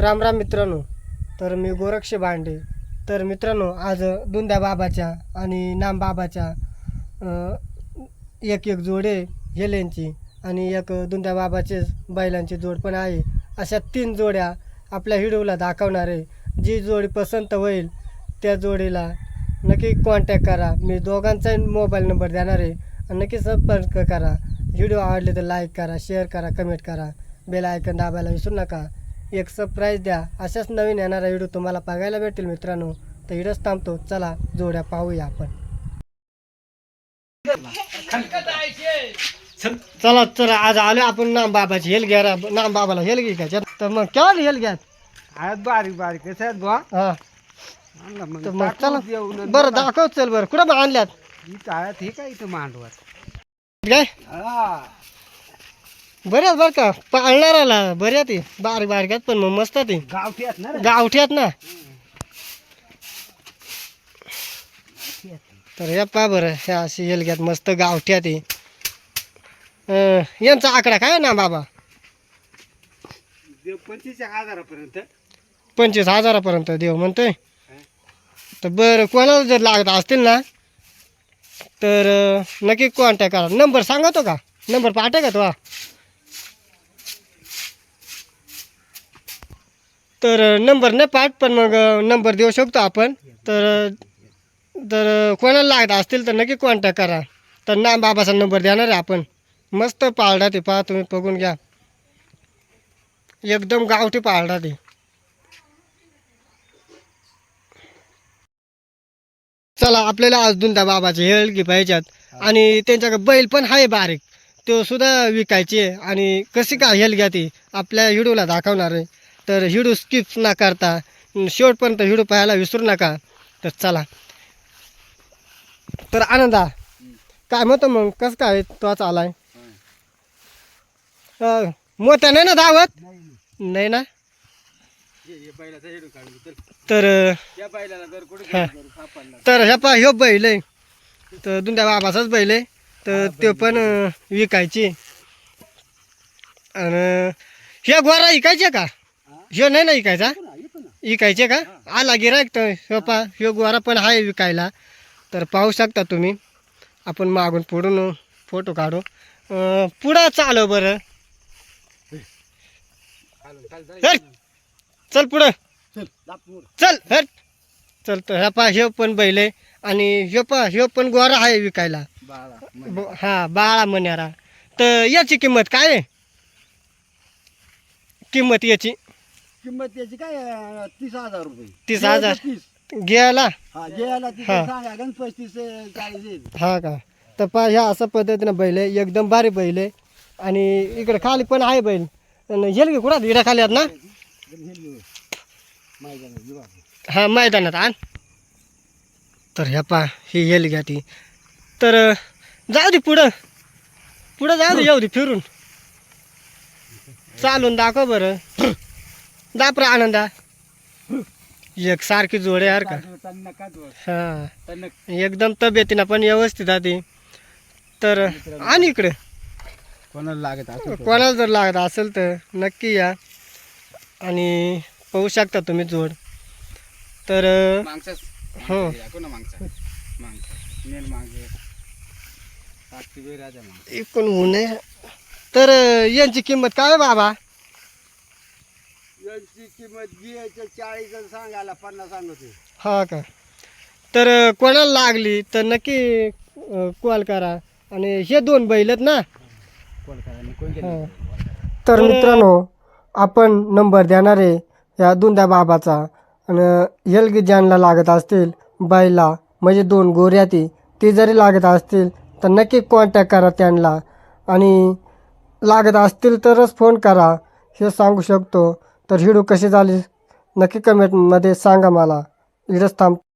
राम राम मित्रांनो. तर मी गोरक्ष भांडे. तर मित्रांनो आज दुंद्या बाबाच्या आणि नाम बाबाच्या एक एक जोडे हेलेंची आणि एक दुंद्या बाबाचे बैलांची जोड पण आहे. अशा तीन जोड्या आपल्या व्हिडिओला दाखवणार आहे. जी जोडी पसंत होईल त्या जोडीला नक्की कॉन्टॅक्ट करा. मी दोघांचा मोबाईल नंबर देणार आहे. आणि नक्की संपर्क करा. व्हिडिओ आवडले तर लाईक करा शेअर करा कमेंट करा. बेल आयकन दाबायला विसरू नका. एक सरप्राईज द्या. अशाच नवीन येणारा व्हिडिओ तुम्हाला बघायला भेटेल मित्रांनो. तर व्हिडिओच थांबतो. चला जोड्या पाहूया आपण. चला चला आज आलो आपण नाम बाबाची हेल घ्या नाम बाबाला हेल घे घ्या तर मग केव्हा हेल घ्या आहेत बारीक बारीक. कसं आहेत बुवा? हा. तर मग चला. बरं. दाखव चल बरं. कुठं आणल्यात? इथं आहेत हे काय इथं मांडवर काय? हा. बऱ्याच बरं का. पाळणाराला बऱ्या ती. बारीक बारीक आहेत पण मग मस्त ती. ना? गावठ्यात ना. आहेत. तर या पा बरं ह्या अशी येलग्यात मस्त गावठ्यात ती. यांचा आकडा काय ना बाबा? देव पंचवीस हजारापर्यंत. पंचवीस हजारापर्यंत देव म्हणतोय. तर बरं कोणाला जर लागत असतील ना तर नक्की कॉन्टॅक्ट करा. नंबर सांगतो का? नंबर पाठे का तो? तर नंबर नाही पाठ पण मग नंबर देऊ शकतो आपण. तर तर कोणाला लागत असतील तर नक्की कॉन्टॅक्ट करा. तर ना बाबाचा नंबर देणार आहे आपण. मस्त पाळडा ते पहा तुम्ही बघून घ्या. एकदम गावठी पाळडा ते. चला आपल्याला आज त्या बाबाचे हेळगी पाहिजेत. आणि त्यांच्याकडे बैल पण आहे बारीक. तो सुद्धा विकायचे आणि कशी काय हेल घ्या ती आपल्या हिडूला दाखवणार आहे. तर हिडू स्किप ना करता शेवटपर्यंत हिडू पाहायला विसरू नका. तर चला. तर आनंदा काय म्हणतो मग? कसं काय तोच आलाय? मोठ्या नाही ना दावत नाही ना? तर हा. तर ह्या पा ह्यो बैल आहे. तर दुंद्या बाबाचाच बैल आहे. तर ते पण अं, विकायची. आणि ह्या गोरा विकायचे का? ह्यो नाही ना इकायचा. इकायचे का? आला गिरायक तर ह्यो पा ह्यो गोरा पण आहे विकायला. तर पाहू शकता तुम्ही. आपण मागून पुढून फोटो काढू. पुढं चालव बरं. चल चल पुढं. चल. चल हट. चल तर ह्या पा ह्यो पण बैल आहे. आणि ह्यो पा ह्यो पण गोरा आहे विकायला. हा बाळा मन्यारा तर याची किंमत काय आहे? किंमत याची. किंमत त्याची काय अं, तीस हजार रुपये. तीस हजार. तीस. घ्यायला हा हा. पस्तीस अं, चाळीस येईल. हा का? तर पा ह्या अशा पद्धतीनं बैल आहे. एकदम भारी बैल आहे. आणि इकडे खाली पण आहे बैल. आणि येल की कुठं इकडे खाली आहेत ना. हा मैदानात आण तर ह्या पा ही येल घ्या ती. तर अं, जाऊ दे पुढं. पुढं जाऊ दे येऊ दे फिरून. चालून दाखव बरं. दापरा आनंदा. एक सारखी जोड आहे यार का? हा. एकदम तब्येतीनं पण व्यवस्थित आहे तर आणि इकडे. कोणाला लागत. कोणाला जर लागत असेल तर नक्की या. आणि पाहू शकता तुम्ही जोड. तर हो. दाखव ना मागचा मागचा मेन मागे. सातशे वेळ राजा माग. एकूण होऊ नये. तर यांची किंमत काय बाबा? यांची किंमत घ्यायचं चाळीस सांगायला पन्नास सांगतो हा का? तर कोणाला लागली तर नक्की कॉल करा. आणि हे दोन बैल आहेत ना? कोण करा. कोण हा. तर मित्रांनो आपण नंबर देणार आहे या दुंद्या बाबाचा. आणि हेलगी ज्यांना लागत असतील बाईला म्हणजे दोन गोऱ्या ती ती जरी लागत असतील तर नक्की कॉन्टॅक्ट करा त्यांना. आणि लागत असतील तरच फोन करा. हे सांगू शकतो तर व्हिडिओ कशी झाली? नक्की कमेंटमध्ये सांगा मला. इडच थांब.